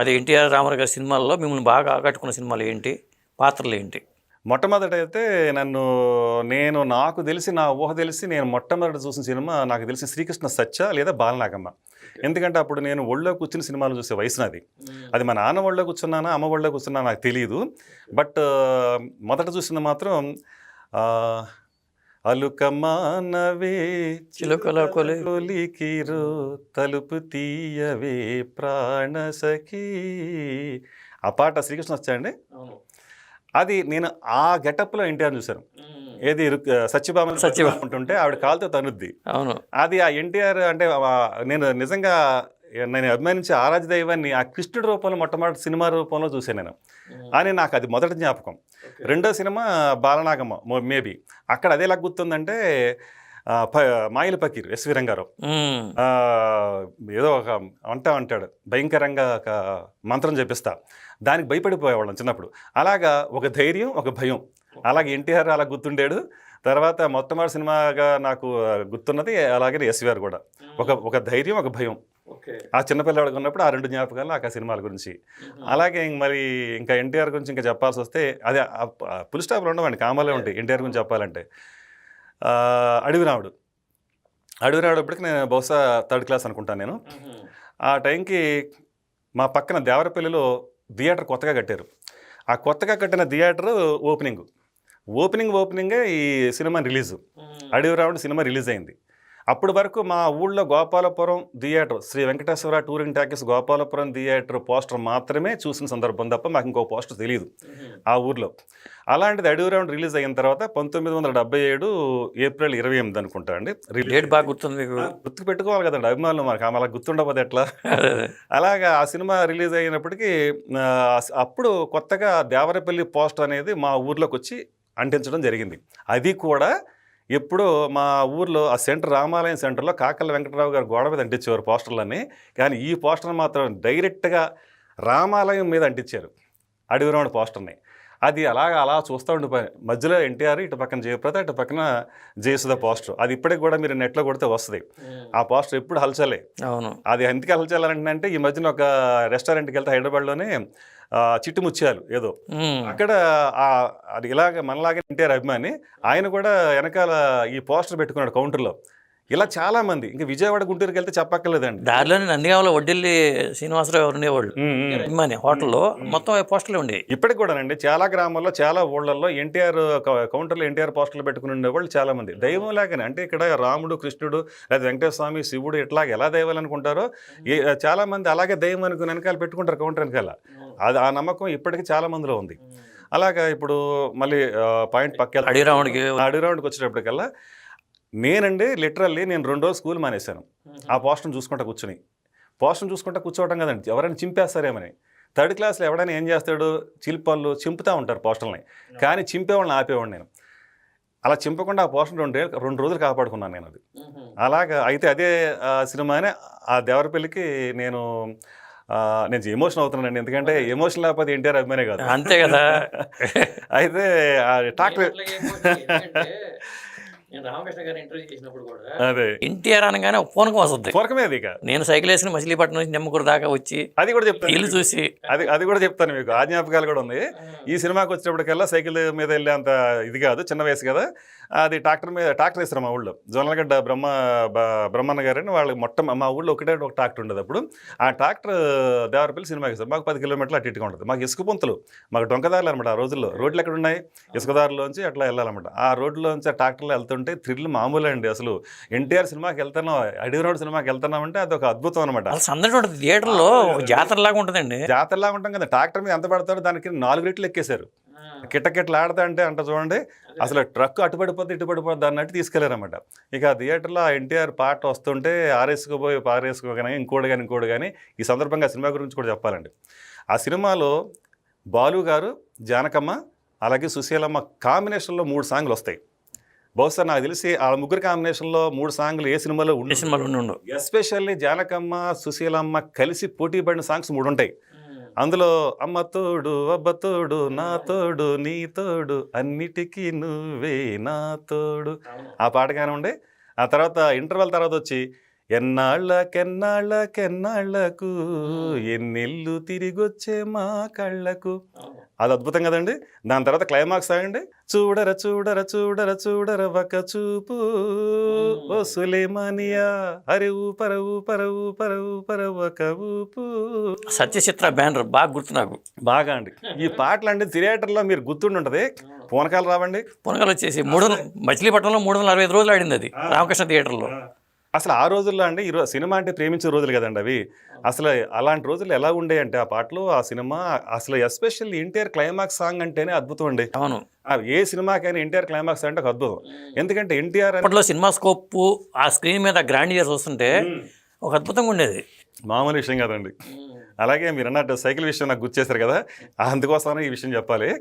అది ఎన్టీఆర్ రామారావు గారి సినిమాల్లో మిమ్మల్ని బాగా ఆకట్టుకున్న సినిమాలు ఏంటి? పాత్రలు ఏంటి? మొట్టమొదట అయితే నన్ను నేను నాకు తెలిసి నా ఊహ తెలిసి నేను మొట్టమొదటి చూసిన సినిమా నాకు తెలిసి శ్రీకృష్ణ సత్య లేదా బాలనాగమ్మ. ఎందుకంటే అప్పుడు నేను ఒళ్ళో కూర్చుని సినిమాలు చూసే వయసు నాది. అది మా నాన్న ఒళ్ళో కూర్చున్నానా అమ్మ ఒళ్ళో కూర్చున్నా నాకు తెలియదు బట్ మొదట చూసింది మాత్రం అలుకమానవే చిలుకల కొలి- కొలికిరు తలుపు తీయవే ప్రాణసఖి ఆ పాట శ్రీకృష్ణ వచ్చాయండి? అది నేను ఆ గెటప్లో ఎన్టీఆర్ చూశాను. ఏది సత్యభామ సత్యభామ. ఉంటుంటే ఆవిడ కాలుతో తనుద్ది అవును. అది ఆ ఎన్టీఆర్ అంటే నేను నిజంగా నేను అభిమానించే ఆరాధ్య దైవాన్ని ఆ కృష్ణుడి రూపంలో మొట్టమొదటి సినిమా రూపంలో చూశాను నేను. అని నాకు అది మొదటి జ్ఞాపకం. రెండో సినిమా బాలనాగమ్మ మేబీ. అక్కడ అదే ఎలా గుర్తుందంటే మాయిల పకీర్ ఎస్వి రంగారావు ఏదో ఒక వంట అంటాడు భయంకరంగా ఒక మంత్రం చెప్పిస్తా. దానికి భయపడిపోయేవాళ్ళం చిన్నప్పుడు. అలాగా ఒక ధైర్యం ఒక భయం. అలాగే ఎన్టీఆర్ అలా గుర్తుండాడు. తర్వాత మొట్టమొదటి సినిమాగా నాకు గుర్తున్నది అలాగే ఎస్వీఆర్ కూడా. ఒక ఒక ధైర్యం ఒక భయం. ఆ చిన్నపిల్లవాడికి ఉన్నప్పుడు ఆ రెండు జ్ఞాపకాలు నాకు ఆ సినిమాల గురించి. అలాగే ఇంక మరి ఇంకా ఎన్టీఆర్ గురించి ఇంకా చెప్పాల్సి వస్తే అదే పుల్ స్టాప్లు ఉండవండి కామాలే ఉంటాయి ఎన్టీఆర్ గురించి చెప్పాలంటే. ఆ, అడవి రాముడు అడవి రాముడు అప్పటికి నేను బహుశా థర్డ్ క్లాస్ అనుకుంటాను నేను. ఆ టైంకి మా పక్కన దేవరపల్లిలో థియేటర్ కొత్తగా కట్టారు. ఆ కొత్తగా కట్టిన థియేటర్ ఓపెనింగ్. ఓపెనింగ్ ఓపెనింగే ఈ సినిమా రిలీజ్. అడవి రాముడు సినిమా రిలీజ్ అయింది. అప్పటి వరకు మా ఊళ్ళో Gopalapuram theatre Shri Venkateswara touring talkies Gopalapuram theatre poster మాత్రమే చూసిన సందర్భం తప్ప మాకు ఇంకో పోస్టర్ తెలియదు ఆ ఊర్లో. అలాంటిది అడవి రౌండ్ రిలీజ్ అయిన తర్వాత పంతొమ్మిది వందల డెబ్బై ఏడు ఏప్రిల్ ఇరవై ఎనిమిది అనుకుంటా అండి. డేట్ బాగా గుర్తుంది గుర్తు పెట్టుకోవాలి కదండి అభిమానులు మనకు అలా గుర్తుండకపోతే ఎట్లా. అలాగా ఆ సినిమా రిలీజ్ అయినప్పటికీ అప్పుడు కొత్తగా దేవరపల్లి పోస్టర్ అనేది మా ఊర్లోకి వచ్చి అంటించడం జరిగింది. అది కూడా ఎప్పుడో మా ఊర్లో ఆ సెంటర్ రామాలయం సెంటర్లో కాకల వెంకటరావు గారు గోడ మీద అంటించేవారు పోస్టర్లన్నీ. కానీ ఈ పోస్టర్ మాత్రం డైరెక్ట్గా రామాలయం మీద అంటించారు అడవిరాముడు పోస్టర్ని. అది అలాగా అలా చూస్తూ ఉండిపోయాను మధ్యలో ఎన్టీఆర్ ఇటు పక్కన జయప్రద ఇటు పక్కన జయసుధ పోస్టర్. అది ఇప్పటికి కూడా మీరు నెట్లో కొడితే వస్తుంది. ఆ పోస్టర్ ఎప్పుడు హల్చలే. అవును. అది ఎందుకు హల్చలంటే ఈ మధ్యన ఒక రెస్టారెంట్కి వెళ్తే హైదరాబాద్లోనే ఆ, చిట్టు ముత్యాలు ఏదో. అక్కడ ఆ అది ఇలాగ మనలాగే ఎన్టీఆర్ అభిమాని ఆయన కూడా వెనకాల ఈ పోస్టర్ పెట్టుకున్నాడు కౌంటర్లో ఇలా చాలా మంది ఇంకా విజయవాడ గుంటూరుకి వెళ్తే చెప్పక్కర్లేదండి. దారిలోనే నందిగామలో వడ్డిల్లి శ్రీనివాసరావు గారు ఉండేవాళ్ళు. అభిమాని హోటల్లో మొత్తం పోస్టర్లు ఉండేవి. ఇప్పటికి కూడానండి చాలా గ్రామాల్లో చాలా ఊళ్ళల్లో ఎన్టీఆర్ కౌంటర్లో ఎన్టీఆర్ పోస్టర్లు పెట్టుకుని ఉండేవాళ్ళు చాలా మంది దైవం లాగానే అంటే ఇక్కడ రాముడు కృష్ణుడు లేదా వెంకటేశ్వర స్వామి శివుడు ఇట్లా ఎలా దైవాలు అనుకుంటారో ఏ- చాలా మంది అలాగే దైవం అనుకుని వెనకాల పెట్టుకుంటారు కౌంటర్ వెనకాల. అది ఆ నమ్మకం ఇప్పటికీ చాలా మందిలో ఉంది అలాగా ఇప్పుడు మళ్ళీ పాయింట్ పక్క అడిగిరాముడికి అడవి రౌండ్కి వచ్చేటప్పటికల్లా నేనండి లిటరల్లీ నేను రెండు రోజులు స్కూల్ మానేశాను. ఆ పోస్టర్ని చూసుకుంటా కూర్చుని. పోస్టర్ని చూసుకుంటా కూర్చోవడం కదండి ఎవరైనా చింపేస్తారేమని. థర్డ్ క్లాస్లో ఎవడైనా ఏం చేస్తాడు? చిల్పళ్ళు చింపుతూ ఉంటారు పోస్టర్ని కానీ చింపేవాళ్ళని ఆపేవాడిని నేను. అలా చింపకుండా ఆ పోస్టర్ రెండు రెండు రోజులు కాపాడుకున్నాను నేను అది. అలాగా అయితే అదే సినిమానే ఆ దేవరపల్లికి నేను నేను ఎమోషన్ అవుతున్నానండి. ఎందుకంటే ఎమోషన్ లేకపోతే ఎన్టీఆర్ అభిమానే కాదు. అంతే కదా. అయితే ఆ ట్రాక్టర్ రామకృష్ణ గారు ఇంటర్వ్యూ చేసినప్పుడు కూడా అదే. ఎన్టీఆర్ అనగానే పూనకం వస్తుంది. అది ఇక. నేను సైకిల్ వేసుకుని మచిలీపట్నం నుంచి నిమ్మకూరు దాకా వచ్చి అది కూడా చెప్తాను ఇల్లు చూసి అది అది కూడా చెప్తాను మీకు. ఆ జ్ఞాపకాలు కూడా ఉంది ఈ సినిమాకి వచ్చేటప్పటికల్లా సైకిల్ మీద వెళ్ళే అంత ఇది కాదు చిన్న వయసు కదా. అది ట్రాక్టర్ మీద ట్రాక్టర్ వేస్తారు మా ఊళ్ళో. జొన్నలగడ్డ బ్రహ్మ బ్రహ్మన్న గారని వాళ్ళకి మొట్ట మా ఊళ్ళో ఒకటే ఒక ట్రాక్టర్ ఉండేది అప్పుడు. ఆ ట్రాక్టర్ దేవరపల్లి సినిమాకి వేస్తారు మాకు పది కిలోమీటర్లు అటు ఇటుగా ఉంటుంది. మాకు ఇసుక పొంతులు మాకు డొంకదారులు అనమాట ఆ రోజుల్లో. రోడ్లు ఎక్కడ ఉన్నాయి ఇసుకదారులోంచి అట్లా వెళ్ళాలన్నమాట. ఆ రోడ్లోంచి ఆ ట్రాక్టర్లో వెళ్తుంటే థ్రిల్ మామూలే అండి. అసలు ఎన్టీఆర్ సినిమాకి వెళ్తున్నాం అడవి రోడ్ సినిమాకి వెళ్తున్నాం అంటే అది ఒక అద్భుతం అనమాట సందడి ఉంటుంది థియేటర్లో జాతరలాగా ఉంటుందండి. జాతరలా ఉంటాం కదా. ట్రాక్టర్ మీద ఎంత పడతారో దానికి నాలుగు రెట్లు ఎక్కేశారు. కిట్టకిట్లు ఆడతా అంటే అంట చూడండి అసలు ట్రక్ అటుపడిపోతే ఇటుపడిపోద్ది అన్నట్టు తీసుకెళ్ళారన్నమాట. ఇక థియేటర్లో ఎన్టీఆర్ పాట వస్తుంటే ఆరేసుకుపోయి పారేసుకోగానే ఇంకోటి కానీ ఇంకోటి కానీ ఈ సందర్భంగా సినిమా గురించి కూడా చెప్పాలండి. ఆ సినిమాలో బాలు గారు జానకమ్మ అలాగే సుశీలమ్మ కాంబినేషన్లో మూడు సాంగ్లు వస్తాయి బహుశా నాకు తెలిసి ఆ ముగ్గురు కాంబినేషన్లో మూడు సాంగ్లు ఏ సినిమాలో ఉండి సినిమాలు ఉండవు ఎస్పెషల్లీ జానకమ్మ సుశీలమ్మ కలిసి పోటీ పడిన సాంగ్స్ మూడు ఉంటాయి. అందులో అమ్మ తోడు అబ్బ తోడు నా తోడు నీ తోడు అన్నిటికీ నువ్వే నా తోడు. ఆ పాట కానివ్వండి. ఆ తర్వాత ఇంటర్వెల్ తర్వాత వచ్చి ఎన్నాళ్ళకెన్నాళ్ళకెన్నాళ్ళకు ఎన్నెళ్ళు తిరిగొచ్చే మా కళ్ళకు. అది అద్భుతం కదండి. దాని తర్వాత క్లైమాక్స్ అండి చూడర చూడర చూడర చూడర ఒక చూపు. ఓ సులేమానియా అరే ఊపర ఊపర ఊపర ఊపర ఒక ఊపు. సత్యచిత్ర బ్యానర్ బాగా గుర్తు నాకు. బాగా అండి. ఈ పాటలు అండి థియేటర్లో మీరు గుర్తుండి ఉంటుంది పూనకాలు రావండి. పునగలు వచ్చేసి మూడు వందల మచిలీపట్నంలో మూడు వందల అరవై ఐదు రోజులు ఆడింది అది. రామకృష్ణ థియేటర్లో. అసలు ఆ రోజుల్లో అండి ఈ సినిమా అంటే ప్రేమించే రోజులు కదండి అవి. అసలు అలాంటి రోజులు ఎలా ఉండే అంటే ఆ పాటలు ఆ సినిమా అసలు ఎస్పెషల్లీ ఎన్టీఆర్ క్లైమాక్స్ సాంగ్ అంటేనే అద్భుతం అండి. అవును. ఏ సినిమాకైనా ఎన్టీఆర్ క్లైమాక్స్ అంటే ఒక అద్భుతం. ఎందుకంటే ఎన్టీఆర్ అప్పట్లో సినిమా స్కోప్ ఆ స్క్రీన్ మీద గ్రాండ్ ఇయర్స్ వస్తుంటే ఒక అద్భుతంగా ఉండేది. మామూలు విషయం కదండి. అలాగే మీరు అన్నట్టు సైకిల్ విషయం నాకు గుర్తు చేశారు కదా. అందుకోసమనే ఈ విషయం చెప్పాలి.